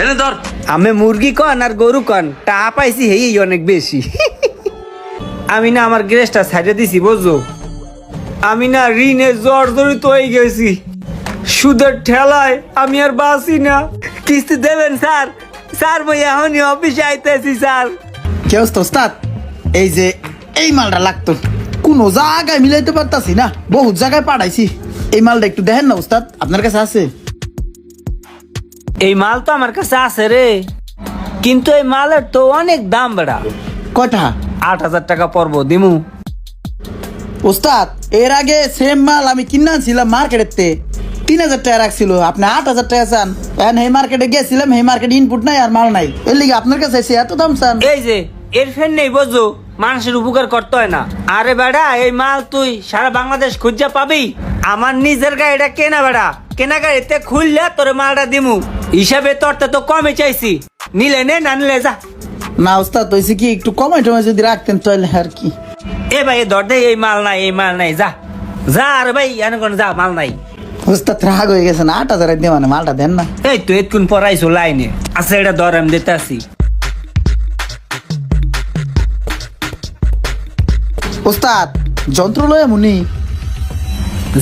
এনে ধর। আমি মুরগি কন আর গরু কন টা পাইছি হেই অনেক বেশি। আমি না আমার গ্যাসটা ছাড়িয়ে দিছি বুঝছ? আমি না ঋণে জর্জরিত হয়ে গেছি। সুদের ঠেলায় আমি আর বাঁচি না। কিস্তি দেবেন স্যার? স্যার ভাই এখনই অফিসে আইতেছি স্যার। কে ওস্তাদ? এই যে এই মালটা লাগতো। কোনো জায়গায় মিলাইতে পারতাছি না বহুত জায়গায় পাঠাইছি। এই মালটা একটু দেখেন না ওস্তাদ? আপনার কাছে আছে? এই মাল তো আমার কাছে আছে রে। কিন্তু এই মালের তো অনেক দাম বেড়া। কয়টা আট হাজার টাকা পড়ব দিমু। ওস্তাদ এর আগে সেম মাল আমি কিনে আনছিলাম মার্কেটেতে তিন হাজার টাকা রাখছিল আপনি আট হাজার টাকা চান। এখন এই মার্কেটে গেছিলাম এই মার্কেটে ইনপুট নাই আর মাল নাই। এর লিগে আপনার কাছে এসে এত দাম চান। এই যে এর ফেন নেই বুঝছ মানুষের উপকার করতে হয় না। আরে বেড়া এই মাল তুই সারা বাংলাদেশ খুঁজা পাবি? আমার নিজের গাড়িটা কেনা বেড়া। কেনা গাড়িতে খুললে তোর মালটা দিমু। হিসাবে তোরটা তো কমে চাইছি। নিলে নে না নিলে যা। না ওস্তাদ হয়েছে কি একটু কমাই টমে যদি রাখতেন তাহলে আর কি। এ ভাই ধর দে এই মাল নাই এই মাল নাই যা। যা আর ভাই এনে কোন যা মাল নাই। ওস্তাদ রাগ হয়ে গেছে না আট হাজার দিয়ে মানে মালটা দেন না। এই তো এতক্ষণ পড়াইছো লাইনে। আচ্ছা এটা ধর আমি দিতে আসি। ওস্তাদ যন্ত্র লয় মুনি।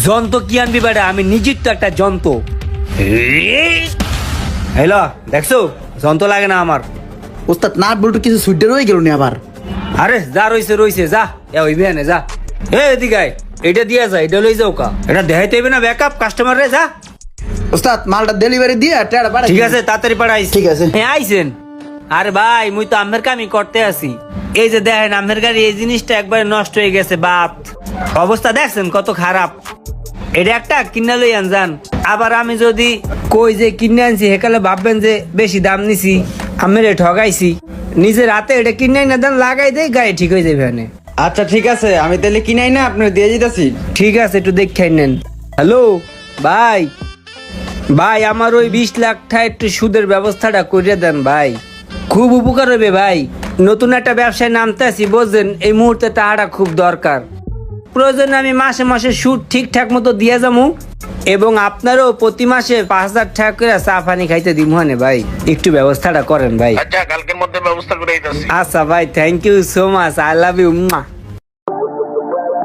যন্ত্র কি আনবি বেটা? আমি নিজের তো একটা যন্ত্র। হ্যালো দেখছ? যন্ত্র লাগে না আমার। ওস্তাদ নাট বল্টু কিছু সুইটে রয়ে গেল নি আবার? আরে যা রইছে রইছে যা। এ ওই বিহানে যা। এ এদিকে এটা দিয়া যা এটা লই যাও কা। এটা দেখাইতে হইবে না ব্যাকআপ কাস্টমার রে যা। ওস্তাদ মালটা ডেলিভারি দিয়ে টেড়া পাঠাই ঠিক আছে তাড়াতাড়ি পাঠাইস। ঠিক আছে। হ্যাঁ আইছেন। আরে ভাই মুই তো আমের কামি করতে আছি। এই যে দেখেন আমের গাড়ি এই জিনিসটা একবারে নষ্ট হয়ে গেছে বাপ অবস্থা দেখছেন কত খারাপ। এটা একটা কিনা লই আনজান। আবার আমি যদি কই যে কিনে আনছি হেকালে ভাববেন যে বেশি দাম নিছি আমি রে ঠগাইছি নিজের হাতে এটা কিনে না দেন লাগাই দেয় গায়ে ঠিক হয়ে যাবে এখানে। আচ্ছা ঠিক আছে আমি তাহলে কিনাই না আপনার দিয়ে যেতেছি ঠিক আছে একটু দেখে নেন। হ্যালো? ভাই ভাই আমার ওই বিশ লাখ টাকা একটু সুদের ব্যবস্থাটা করে দেন ভাই। খুব উপকার হবে ভাই। নতুন একটা ব্যবসায় নামতে আছি বুঝছেন এই মুহূর্তে টাকাটা খুব দরকার। প্রয়োজনে আমি মাসে মাসে সুদ ঠিকঠাক মতো দিয়ে যাব এবং আপনারও প্রতি মাসে পাঁচ হাজার টাকা করে চা পানি খাইতে দিব হানে ভাই? একটু ব্যবস্থাটা করেন ভাই। আচ্ছা কালকের মধ্যে ব্যবস্থা করে দিতেছি। আচ্ছা ভাই thank you so much I love you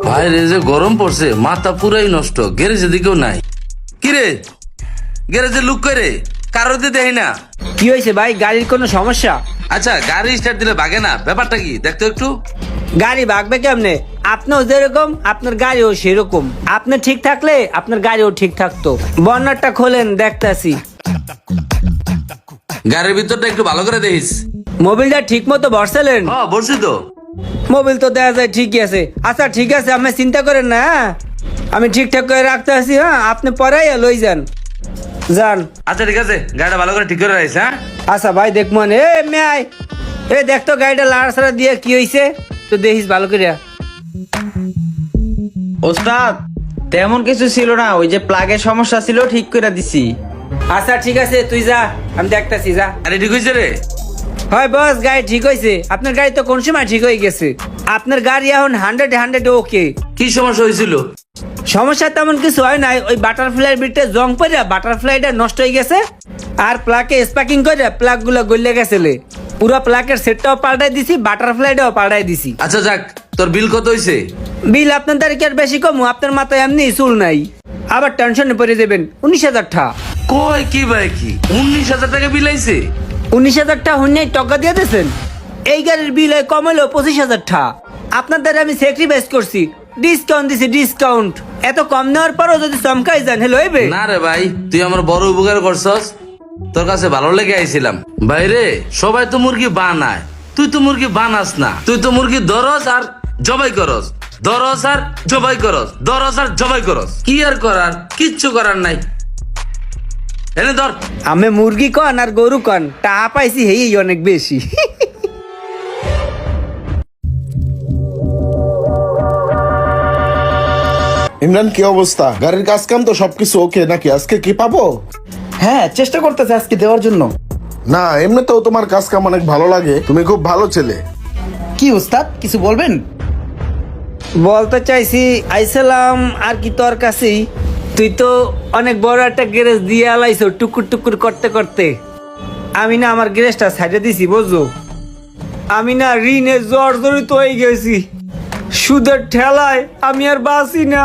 বাইরে যে গরম পড়ছে মাথা পুরাই নষ্ট গ্যারেজের দিকেও নাই। কিরে গ্যারেজে লুক করে কারও দিয়ে দেয় না। কি হয়েছে ভাই গাড়ির কোনো সমস্যা? আচ্ছা গাড়ি স্টার্ট দিলে বাগে না ব্যাপারটা কি? দেখতো একটু। গাড়ি ভাগবে কেমনে? আপনিও যেরকম আপনার গাড়িও সেরকম। আপনি ঠিক থাকলে আপনার গাড়িও ঠিক থাকতো। বর্নারটা খোলেন দেখতাছি। গাড়ির ভিতরটা একটু ভালো করে দেখিস। মোবিলটা ঠিক মতো বসছিলেন হ বলছি তো। মোবিল তো দেখা যায় ঠিকই আছে। আচ্ছা ঠিক আছে আপনি চিন্তা করেন না হ্যাঁ? আমি ঠিকঠাক করে রাখতে আছি হ্যাঁ? আপনি পরাই লই যান। যান। আচ্ছা ঠিক আছে গাড়িটা ভালো করে ঠিক করে রাখিস হ্যাঁ? আচ্ছা ভাই দেখব না এ মেয়াই এ দেখতো গাড়িটা লাড়াছাড়া দিয়ে কি হয়েছে তো দেখিস ভালো করে ওস্তাদ তেমন কিছু ছিল না ওই যে প্লাগের সমস্যা ছিল ঠিক করে দিছি। আচ্ছা ঠিক আছে তুই যা আমি দেখতাছি যা। আরে ঠিক হয়েছে রে? হয় বস গাড়ি ঠিক হয়েছে আপনার গাড়ি তো কোন সময় ঠিক হয়ে গেছে? আপনার গাড়ি এখন হান্ড্রেড হান্ড্রেড ওকে কি সমস্যা হয়েছিল সমস্যা তেমন কিছু হয় নাই ওই বাটারফ্লাই বিটে জং পড়ে বাটারফ্লাইটা নষ্ট হয়ে গেছে আর প্লাকে স্পাকিং করে প্লাগগুলো গলে গেছিলে পুরো প্লাকের সেটটাও পাল্টাই দিছি বাটারফ্লাইটাও পাল্টাই দিছি। আচ্ছা যাক তোর বিল কত হইছে? বিল আপনার তারিখে আর বেশি কম আপনার মাথায় এমনি চুল নাই। আবার টেনশনে পড়ে যাবেন উনিশ হাজার টাকা। কয় কি ভাই কি? উনিশ হাজার টাকা বিল আইছে? উনিশ হাজার টাকা হইনি টাকা দিয়ে দিয়েছেন? এই গাড়ির বিল হয় কম হলো পঁচিশ হাজার টাকা। আপনার দ্বারা আমি স্যাক্রিফাইস করছি। ডিসকাউন্ট দিছি ডিসকাউন্ট এত কম নেওয়ার পরও যদি চমকাই যান হ্যালো না রে ভাই তুই আমার বড় উপকার করছস। তোর কাছে ভালো লেগে আইছিলাম। বাইরে সবাই তো মুরগি বানায়। তুই তো মুরগি বানাস না। তুই তো মুরগি ধরস আর জবাই করস। ধরস আর জবাই করস। ধরস আর জবাই করস। কি আর করার? কিচ্ছু করার নাই। এনে ধর। আমি মুরগি কন আর গরু কন টাকা পাইছি হেই অনেক বেশি। ইমরান কি অবস্থা? গাড়ির কাজ কাম তো সবকিছু ওকে নাকি আজকে কি পাবো? হ্যাঁ চেষ্টা করতেছে আজকে দেওয়ার জন্য। না এমনিতেও তোমার কাজ কাম অনেক ভালো লাগে। তুমি খুব ভালো ছেলে। কি উস্তাদ কিছু বলবেন? বলতে চাইছি আইসালাম আর কি তোর কাছেই? তুই তো অনেক বড় একটা গ্যারেজ দিয়ে আলাইছো টুকুর টুকুর করতে করতে। আমি না আমার গ্যারেজটা সাইডে দিছি বুঝছ? আমি না ঋণে জর্জরিত হয়ে গেছি। সুদের ঠেলায় আমি আর বাঁচি না।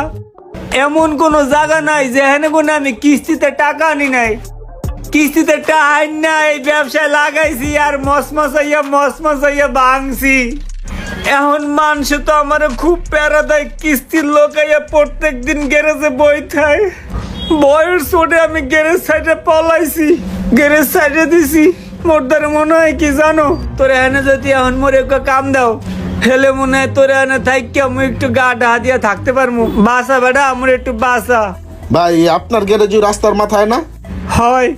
এমন কোনো জায়গা নাই যেখানে কোনো আমি কিস্তিতে টাকা আনি নাই। কিস্তিতে আনি না এই ব্যবসায় লাগাইছি আর মস মশাইয়া মস মশাইয়া ভাঙছি। এখন মানুষ তো আমার খুব প্যারা দেয়, কিস্তির লোকাইয়া প্রত্যেক দিন গ্যারেজে বই থায়। বয়ের চোটে আমি গ্যারেজ সাইডে পলাইছি, গ্যারেজ সাইডে দিছি। মোর মনে হয় কি জানো? তোর এনে যদি এখন মোর একটা কাম দাও হেলে মনে হয় তোর এনে থাকি আমি একটু গা ডা দিয়ে থাকতে পারব বাসা বেটা আমার একটু বাসা। ভাই আপনার গ্যারেজ রাস্তার মাথায় না? হয়।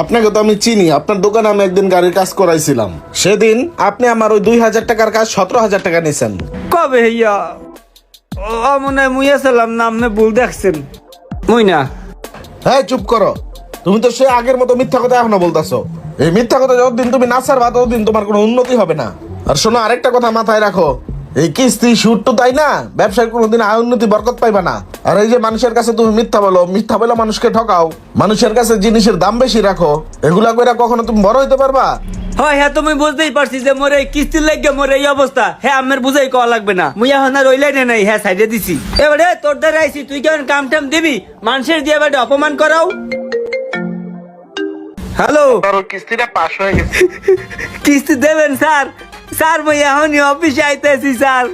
আপনাকে তো আমি চিনি আপনার দোকানে আমি একদিন গাড়ির কাজ করাইছিলাম। সেদিন আপনি আমার ওই দুই হাজার টাকার কাজ সতেরো হাজার টাকা নিয়েছেন কবে হইয়া? ও মনে হয় মুই আসলাম না আপনি ভুল দেখছেন। মুই না। হ্যাঁ চুপ করো। তুমি তো সে আগের মতো মিথ্যা কথা এখনও বলতাছো। এই মিথ্যা কথা যতদিন তুমি না ছাড়বা ততদিন তোমার কোনো উন্নতি হবে না। আর শোনো আরেকটা কথা মাথায় রাখো। এই কিস্তি সুট তো তাই না? ব্যবসায় কোনোদিন আয় উন্নতি বরকত পাইবা না। আর এই যে মানুষের কাছে তুমি মিথ্যা বলো মিথ্যা বলে মানুষকে ঠকাও। মানুষের কাছে জিনিসের দাম বেশি রাখো। এগুলা কইরা কখনো তুমি বড় হইতে পারবা? হয় হ্যাঁ তুমি বুঝতেই পারছি যে মোর এই কিস্তির লাগে মোর এই অবস্থা। হ্যাঁ আমার বুঝাই কওয়া লাগবে না। মুই এখন আর ওই লাইনে নাই হ্যাঁ সাইডে দিছি। এবারে তোর দ্বারা আইছি তুই কেমন কাম টাম দিবি? মানুষের দিয়ে এবারে অপমান করাও। হ্যালো? কিস্তিটা পাস হয়ে গেছে। কিস্তি দেবেন স্যার। স্যার, মই এখনই অফিসে আইতেছি, স্যার।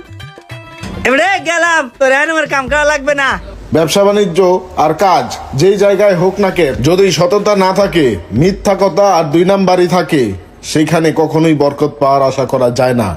এবারে গেলাম, তোর এখন আমার কাম করা লাগবে না। ব্যবসা, বাণিজ্য আর কাজ, যেই জায়গায় হোক না কে যদি সততা না থাকে, মিথ্যা কথা আর দুই নাম্বারই থাকে, সেখানে কখনোই বরকত পাওয়ার আশা করা যায় না।